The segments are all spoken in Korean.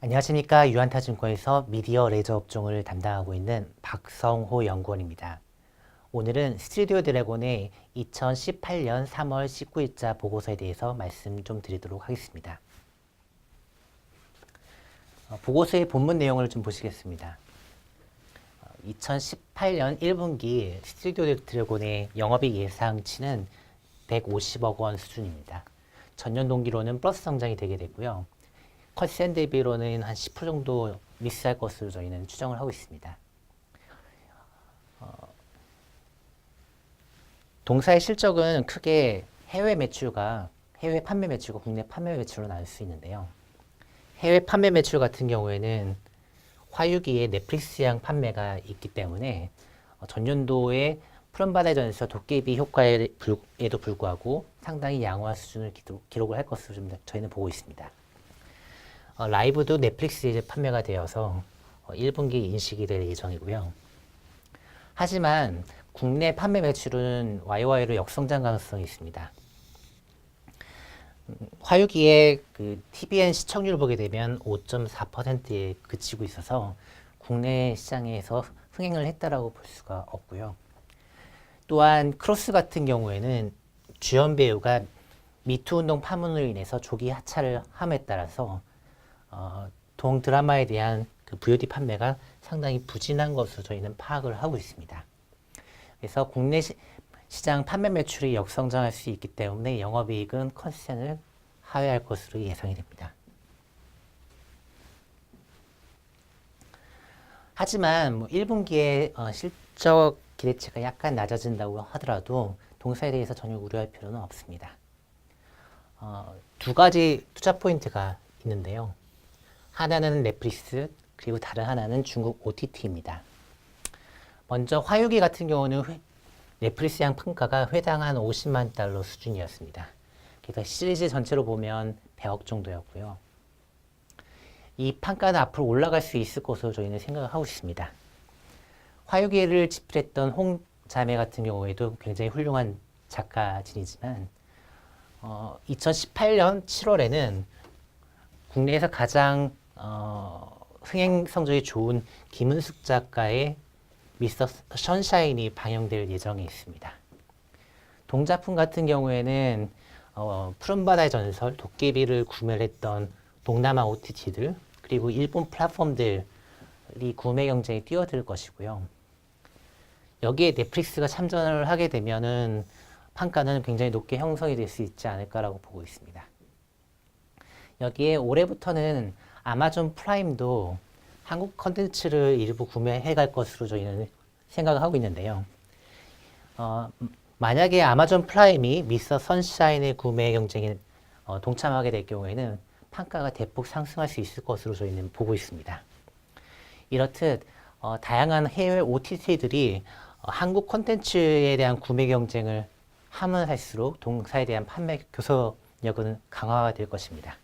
안녕하십니까 유한타증권에서 미디어 레저 업종을 담당하고 있는 박성호 연구원입니다. 오늘은 스튜디오 드래곤의 2018년 3월 19일자 보고서에 대해서 말씀 좀 드리도록 하겠습니다. 어, 보고서의 본문 내용을 좀 보시겠습니다. 어, 2018년 1분기 스튜디오 드래곤의 영업이익 예상치는 150억 원 수준입니다. 전년 동기로는 플러스 성장이 되게 되고요. 컷센 대비로는 한 10% 정도 미스할 것으로 저희는 추정을 하고 있습니다. 어, 동사의 실적은 크게 해외 매출과 해외 판매 매출과 국내 판매 매출로 나눌 수 있는데요. 해외 판매 매출 같은 경우에는 화유기의 넷플릭스양 판매가 있기 때문에 어, 전년도에 푸른바다전에서 도깨비 효과에도 불구하고 상당히 양호한 수준을 기록을 할 것으로 좀 저희는 보고 있습니다. 어, 라이브도 넷플릭스에 판매가 되어서 어, 1분기 인식이 될 예정이고요. 하지만 국내 판매 매출은 YY로 역성장 가능성이 있습니다. 음, 화유기의 그 TVN 시청률 보게 되면 5.4%에 그치고 있어서 국내 시장에서 흥행을 했다라고 볼 수가 없고요. 또한 크로스 같은 경우에는 주연 배우가 미투 운동 파문으로 인해서 조기 하차를 함에 따라서 어, 동 드라마에 대한 그 VOD 판매가 상당히 부진한 것으로 저희는 파악을 하고 있습니다. 그래서 국내 시, 장 판매 매출이 역성장할 수 있기 때문에 영업이익은 컨센을 하회할 것으로 예상이 됩니다. 하지만 뭐 1분기에 어, 실적 기대치가 약간 낮아진다고 하더라도 동사에 대해서 전혀 우려할 필요는 없습니다. 어, 두 가지 투자 포인트가 있는데요. 하나는 넷플릭스, 그리고 다른 하나는 중국 OTT입니다. 먼저 화유기 같은 경우는 회, 넷플릭스 양 평가가 회당 한 50만 달러 수준이었습니다. 그래서 시리즈 전체로 보면 100억 정도였고요. 이 판가는 앞으로 올라갈 수 있을 것으로 저희는 생각을 하고 있습니다. 화유기를 집필했던 홍 자매 같은 경우에도 굉장히 훌륭한 작가진이지만 어, 2018년 7월에는 국내에서 가장 어, 흥행 성적이 좋은 김은숙 작가의 미스터 션샤인이 방영될 예정에 있습니다. 동작품 같은 경우에는 어, 푸른바다의 전설, 도깨비를 구매를 했던 동남아 OTT들 그리고 일본 플랫폼들이 구매 경쟁에 뛰어들 것이고요. 여기에 넷플릭스가 참전을 하게 되면은 판가는 굉장히 높게 형성이 될 수 있지 않을까라고 보고 있습니다. 여기에 올해부터는 아마존 프라임도 한국 컨텐츠를 일부 구매해 갈 것으로 저희는 생각을 하고 있는데요. 어, 만약에 아마존 프라임이 미스터 선샤인의 구매 경쟁에 어, 동참하게 될 경우에는 판가가 대폭 상승할 수 있을 것으로 저희는 보고 있습니다. 이렇듯 어, 다양한 해외 OTT들이 어, 한국 콘텐츠에 대한 구매 경쟁을 하면 할수록 동사에 대한 판매 교섭력은 강화가 될 것입니다.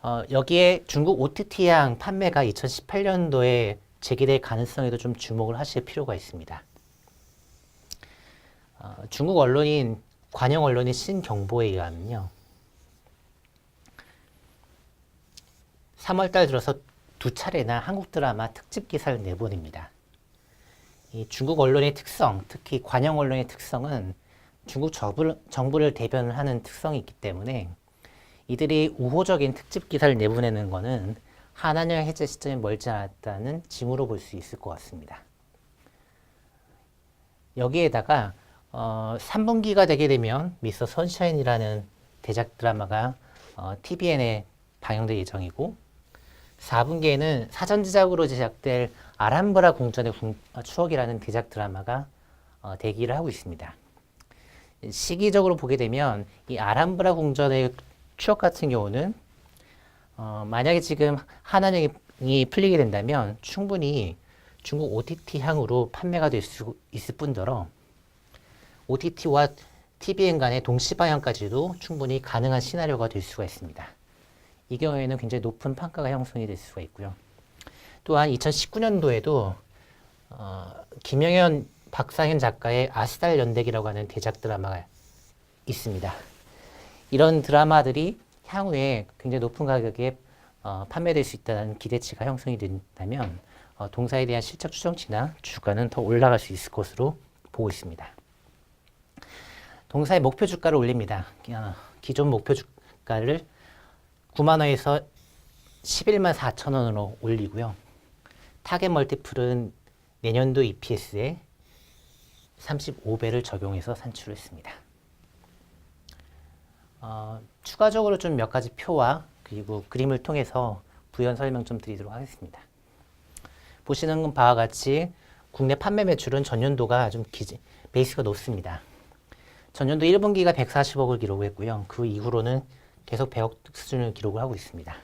어, 여기에 중국 OTT양 판매가 2018년도에 재개될 가능성에도 좀 주목을 하실 필요가 있습니다. 어, 중국 언론인 관영 언론인 신경보에 의하면요. 3월달 들어서 두 차례나 한국 드라마 특집 기사를 내보냅니다. 이 중국 언론의 특성, 특히 관영 언론의 특성은 중국 정부를, 정부를 대변을 하는 특성이 있기 때문에 이들이 우호적인 특집 기사를 내보내는 것은 한한령 해제 시점이 멀지 않았다는 징후로 볼 수 있을 것 같습니다. 여기에다가 어, 3분기가 되게 되면 미스터 선샤인이라는 대작 드라마가 어, TVN에 방영될 예정이고 4분기에는 사전 제작으로 제작될 아람브라 궁전의 어, 추억이라는 대작 드라마가 어, 대기를 하고 있습니다. 시기적으로 보게 되면 이 아람브라 궁전의 추억 같은 경우는 어, 만약에 지금 하나령이 풀리게 된다면 충분히 중국 OTT 향으로 판매가 될 수 있을 뿐더러 OTT와 TVN 간의 동시 방향까지도 충분히 가능한 시나리오가 될 수가 있습니다. 이 경우에는 굉장히 높은 판가가 형성이 될 수가 있고요. 또한 2019년도에도 어, 김영현, 박상현 작가의 아스달 연대기라고 하는 대작 드라마가 있습니다. 이런 드라마들이 향후에 굉장히 높은 가격에 어, 판매될 수 있다는 기대치가 형성이 된다면 어, 동사에 대한 실적 추정치나 주가는 더 올라갈 수 있을 것으로 보고 있습니다. 동사의 목표 주가를 올립니다. 어, 기존 목표 주가를 9만 원에서 11만 4천 원으로 올리고요. 타겟 멀티플은 내년도 EPS에 35배를 적용해서 산출을 했습니다. 어, 추가적으로 좀 몇 가지 표와 그리고 그림을 통해서 부연 설명 좀 드리도록 하겠습니다. 보시는 바와 같이 국내 판매 매출은 전년도가 좀 기지, 베이스가 높습니다. 전년도 1분기가 140억을 기록했고요. 그 이후로는 계속 100억 수준을 기록을 하고 있습니다.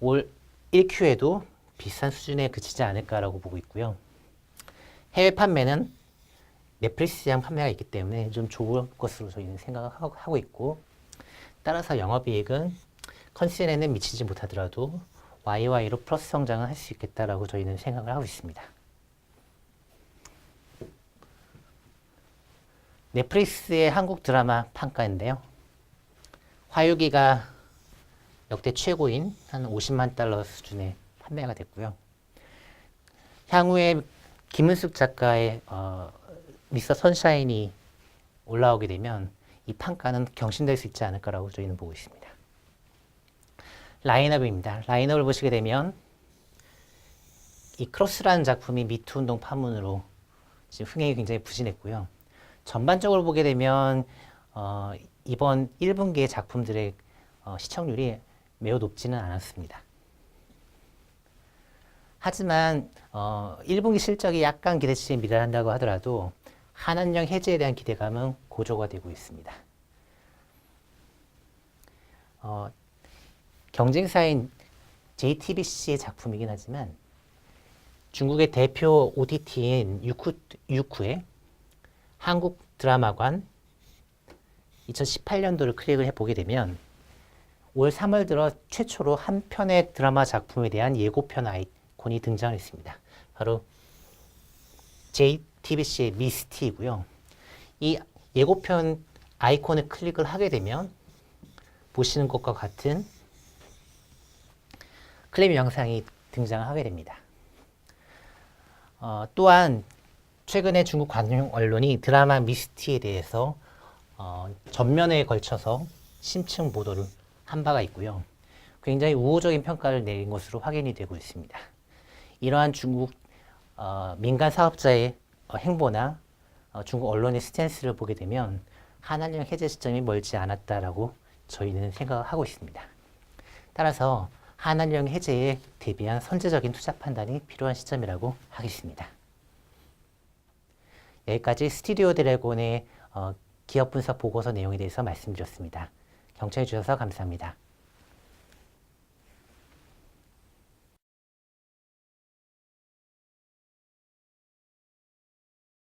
올 1Q에도 비슷한 수준에 그치지 않을까라고 보고 있고요. 해외 판매는 넷플릭스 시장 판매가 있기 때문에 좀 좋을 것으로 저희는 생각을 하고- 하고 있고 따라서 영업이익은 컨센에는 미치지 못하더라도 YY로 플러스 성장을 할 수 있겠다라고 저희는 생각을 하고 있습니다. 넷플릭스의 한국 드라마 판가인데요. 화요기가 역대 최고인 한 50만 달러 수준의 판매가 됐고요. 향후에 김은숙 작가의 어, 미스터 선샤인이 올라오게 되면 이 판가는 경신될 수 있지 않을까라고 저희는 보고 있습니다. 라인업입니다. 라인업을 보시게 되면 이 크로스라는 작품이 미투 운동 파문으로 지금 흥행이 굉장히 부진했고요. 전반적으로 보게 되면 어, 이번 1분기의 작품들의 어, 시청률이 매우 높지는 않았습니다. 하지만 어, 1분기 실적이 약간 기대치에 미달한다고 하더라도 한한령 해제에 대한 기대감은 고조가 되고 있습니다. 어, 경쟁사인 JTBC의 작품이긴 하지만 중국의 대표 OTT인 유쿠, 유쿠의 한국 드라마관 2018년도를 클릭을 해보게 되면 올 3월 들어 최초로 한 편의 드라마 작품에 대한 예고편 아이콘이 등장했습니다. 바로 JTBC의 미스티이고요. 이 예고편 아이콘을 클릭을 하게 되면 보시는 것과 같은 클립 영상이 등장하게 됩니다. 어, 또한 최근에 중국 관영 언론이 드라마 미스티에 대해서 어, 전면에 걸쳐서 심층 보도를 한 바가 있고요. 굉장히 우호적인 평가를 내린 것으로 확인이 되고 있습니다. 이러한 중국 어, 민간 사업자의 어, 행보나 어, 중국 언론의 스탠스를 보게 되면 한한령 해제 시점이 멀지 않았다라고 저희는 생각하고 있습니다. 따라서 한한령 해제에 대비한 선제적인 투자 판단이 필요한 시점이라고 하겠습니다. 여기까지 스튜디오 드래곤의 어, 기업 분석 보고서 내용에 대해서 말씀드렸습니다. 경청해 주셔서 감사합니다.